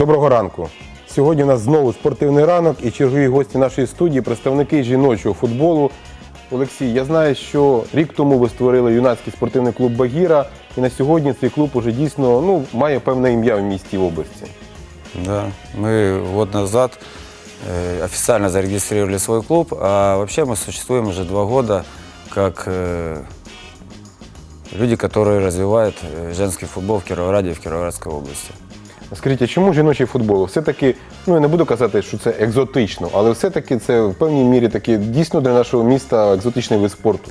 Доброго ранку. Сьогодні у нас знову спортивний ранок і чергові гості нашої студії, представники жіночого футболу. Олексій, я знаю, що рік тому ви створили юнацький спортивний клуб Багіра, і на сьогодні цей клуб уже дійсно ну, має певне ім'я в місті і в області. Да, мы год назад э, официально зарегистрировали свой клуб, а вообще мы существуем уже два года как э, люди, которые развивают э, женский футбол в Кировограде и в Кировоградской области. Скажіть, а чому жіночий футбол? Все-таки, ну я не буду казати, що це екзотично, але все-таки це в певній мірі таки дійсно для нашого міста екзотичний вид спорту.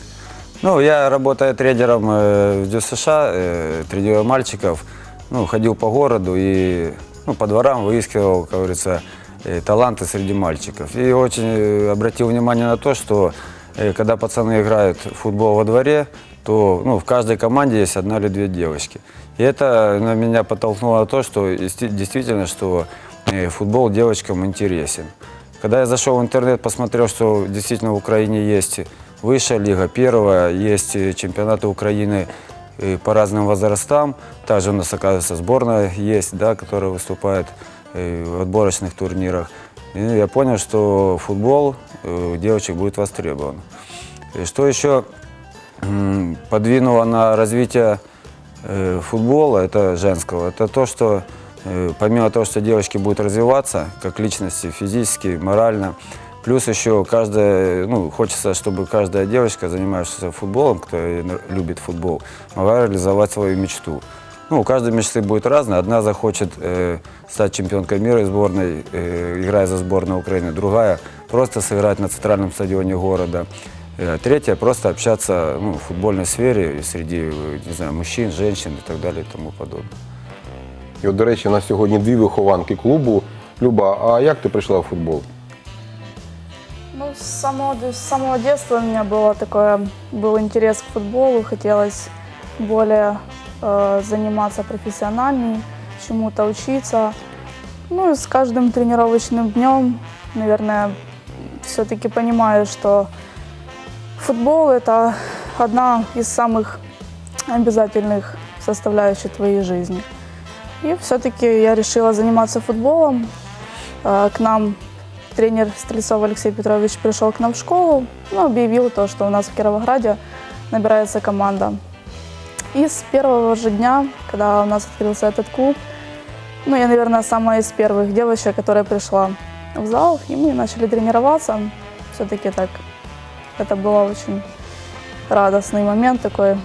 Ну, я работая тренером э, в ДЮСШ, э, тренирую мальчиков, ну, ходил по городу и ну, по дворам выискивал, как говорится, э, таланты среди мальчиков. И очень э, обратил внимание на то, что э, когда пацаны играют в футбол во дворе, то ну, в каждой команде есть одна или две девочки. И это на меня подтолкнуло то, что действительно, что футбол девочкам интересен. Когда я зашел в интернет, посмотрел, что действительно в Украине есть высшая лига, первая, есть чемпионаты Украины по разным возрастам. Также у нас, оказывается, сборная есть, да, которая выступает э, в отборочных турнирах. И я понял, что футбол э, девочек будет востребован. И что еще подвинуло на развитие э, футбола, это женского, это то, что э, помимо того, что девочки будут развиваться как личности физически, морально, плюс еще каждая, ну, хочется, чтобы каждая девочка, занимающаяся футболом, кто любит футбол, могла реализовать свою мечту. Ну, у каждой мечты будет разная. Одна захочет э, стать чемпионкой мира и сборной, э, играя за сборную Украины. Другая просто сыграть на центральном стадионе города. Э, Третья просто общаться ну, в футбольной сфере и среди э, не знаю, мужчин, женщин и так далее и тому подобное. І от, до речі, у нас сьогодні дві вихованки клубу. Люба, а як ти прийшла в футбол? Ну, с самого, с самого детства у меня было такое, был интерес к футболу, хотелось более э, заниматься профессиональней, чему-то учиться. Ну и с каждым тренировочным днем, наверное, все-таки понимаю, что футбол это одна из самых обязательных составляющих твоей жизни. И все-таки я решила заниматься футболом. Э, К нам тренер Стрельцов Алексей Петрович пришел к нам в школу, ну, объявил то, что у нас в Кировограде набирается команда. И с первого же дня, когда у нас открылся этот клуб, ну, я, наверное, самая из первых девочек, которая пришла в зал, и мы начали тренироваться. Все-таки так, это был очень радостный момент такой.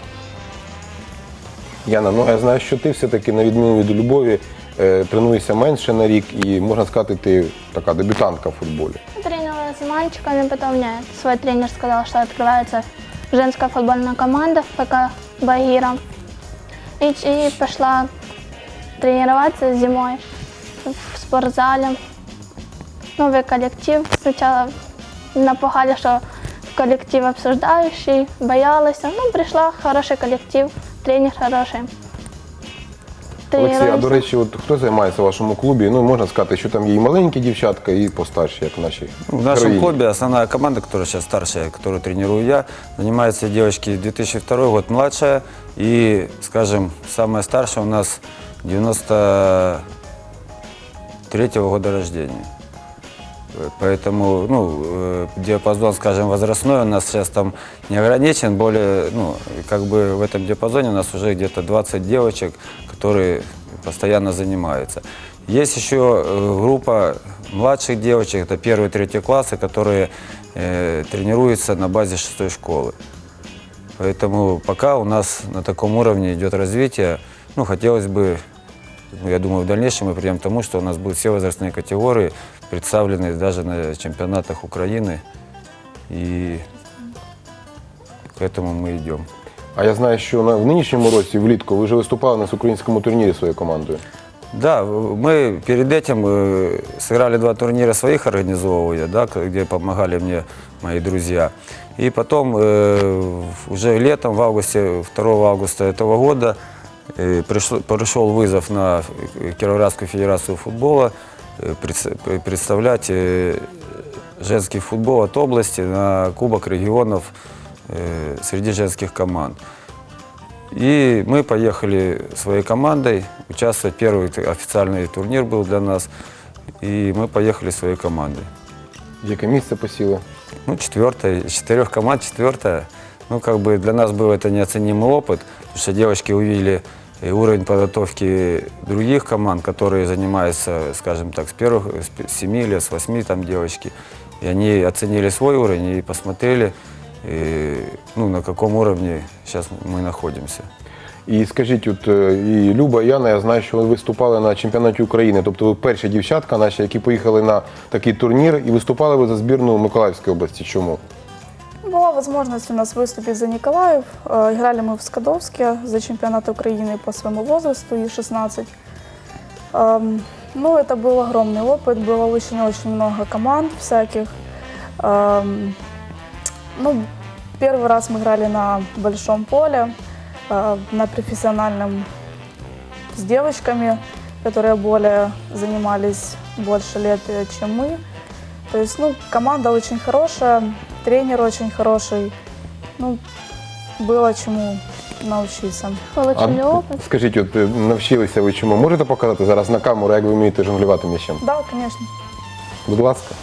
Яна, ну я знаю, що ти все-таки на відміну від любові е, тренуєшся менше на рік і можна сказати, ти така дебютантка в футболі. Тренировалась с мальчиками, потом мне свой тренер сказал, что открывается женская футбольная команда в ПК Багира. И, и пошла тренироваться зимой в спортзале. Новый коллектив. Сначала напугали, что коллектив обсуждающий, боялась. Ну, пришла хороший коллектив, тренер хороший. Олексій, а до речі, от хто займається в вашому клубі? Ну можна сказати, що там є і маленькі дівчатка, і постарші, як наші. В нашем героїні. клубе основная команда, которая сейчас старшая, которую тренирую я, занимается девочки 2002 год младшая и, скажем, самая старшая у нас 93 года рождения. Поэтому ну, э, диапазон, скажем, возрастной у нас сейчас там не ограничен. Более, ну, как бы в этом диапазоне у нас уже где-то 20 девочек, которые постоянно занимаются. Есть еще э, группа младших девочек, это первые, третьи классы, которые э, тренируются на базе шестой школы. Поэтому пока у нас на таком уровне идет развитие, ну, хотелось бы, ну, я думаю, в дальнейшем мы придем к тому, что у нас будут все возрастные категории представлены даже на чемпионатах Украины. И к этому мы идем. А я знаю, що на в нинішньому році влітку ви вже виступали на українському турнірі своєю командою. Да, мы перед этим э, сыграли два турнира своих организовывая, да, к- где помогали мне мои друзья. И потом э, в- уже летом, в августе, 2 августа этого года, э, пришло- пришел вызов на э, Кировоградскую федерацию футбола э, предс- э, представлять э, женский футбол от области на Кубок регионов э, среди женских команд. И мы поехали своей командой участвовать. Первый официальный турнир был для нас. И мы поехали своей командой. Яке місце посіли? Ну, четвертая, из четырех команд четвертая. Ну, как бы для нас был это неоценимый опыт, потому что девочки увидели э, уровень подготовки других команд, которые занимаются, скажем так, с первых, с п- с семи лет, с восьми там девочки. И они оценили свой уровень и посмотрели, э, ну, на каком уровне сейчас мы находимся. І скажіть, от е, і Люба, і Яна, я знаю, що ви виступали на чемпіонаті України. Тобто ви перші дівчатка наші, які поїхали на такий турнір, і виступали ви за збірну Миколаївської області. Чому? Возможность у нас выступить за Николаев. Э, Играли мы в Скадовске за чемпионат Украины по своему возрасту И-16. Эм, Ну, это был огромный опыт, было очень-очень много команд всяких. Эм, Ну, первый раз мы играли на большом поле, э, на профессиональном с девочками, которые более занимались больше лет, э, чем мы. То есть, ну, команда очень хорошая, тренер очень хороший. Ну, было чему научиться. Получили опыт. скажіть, от е, навчилися ви чому? Можете показати зараз на камеру, як ви вмієте жонглювати м'ячем? Да, конечно. Будь ласка.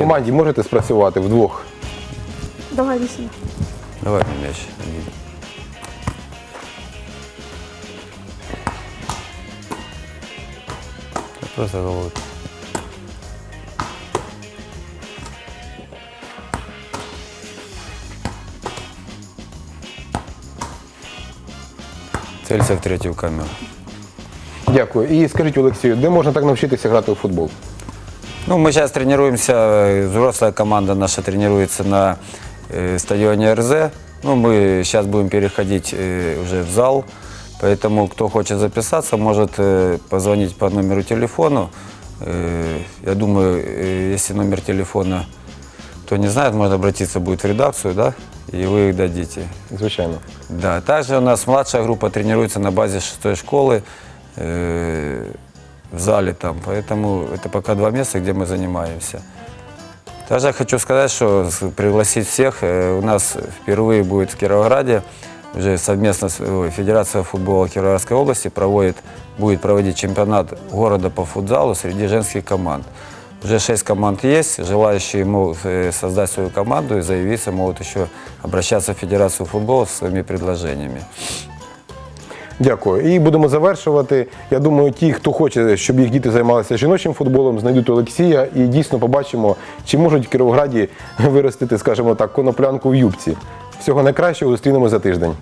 Команді можете спрацювати вдвох? Давай, сюда. Давай мне мяч. Иди. Просто головой. Целься в третью камеру. Дякую. І скажіть, Олексію, де можна так навчитися грати у футбол? Ну, мы сейчас тренируемся, э, взрослая команда наша тренируется на э, стадионе РЗ. Ну, мы сейчас будем переходить э, уже в зал, поэтому кто хочет записаться, может э, позвонить по номеру телефона. Э, я думаю, э, если номер телефона кто не знает, можно обратиться будет в редакцию, да, и вы их дадите. Звичайно. Да, также у нас младшая группа тренируется на базе шестой школы э, в зале там, поэтому это пока два места, где мы занимаемся. Также хочу сказать, что с- пригласить всех, э, у нас впервые будет в Кировограде, уже совместно с ой, Федерация футбола Кировоградской области проводит, будет проводить чемпионат города по футзалу среди женских команд. Уже шесть команд есть, желающие могут э, создать свою команду и заявиться, могут еще обращаться в Федерацию футбола со своими предложениями. Дякую. І будемо завершувати. Я думаю, ті, хто хоче, щоб їх діти займалися жіночим футболом, знайдуть Олексія і дійсно побачимо, чи можуть в Кіровограді виростити, скажімо так, коноплянку в юбці. Всього найкращого зустрінемо за тиждень.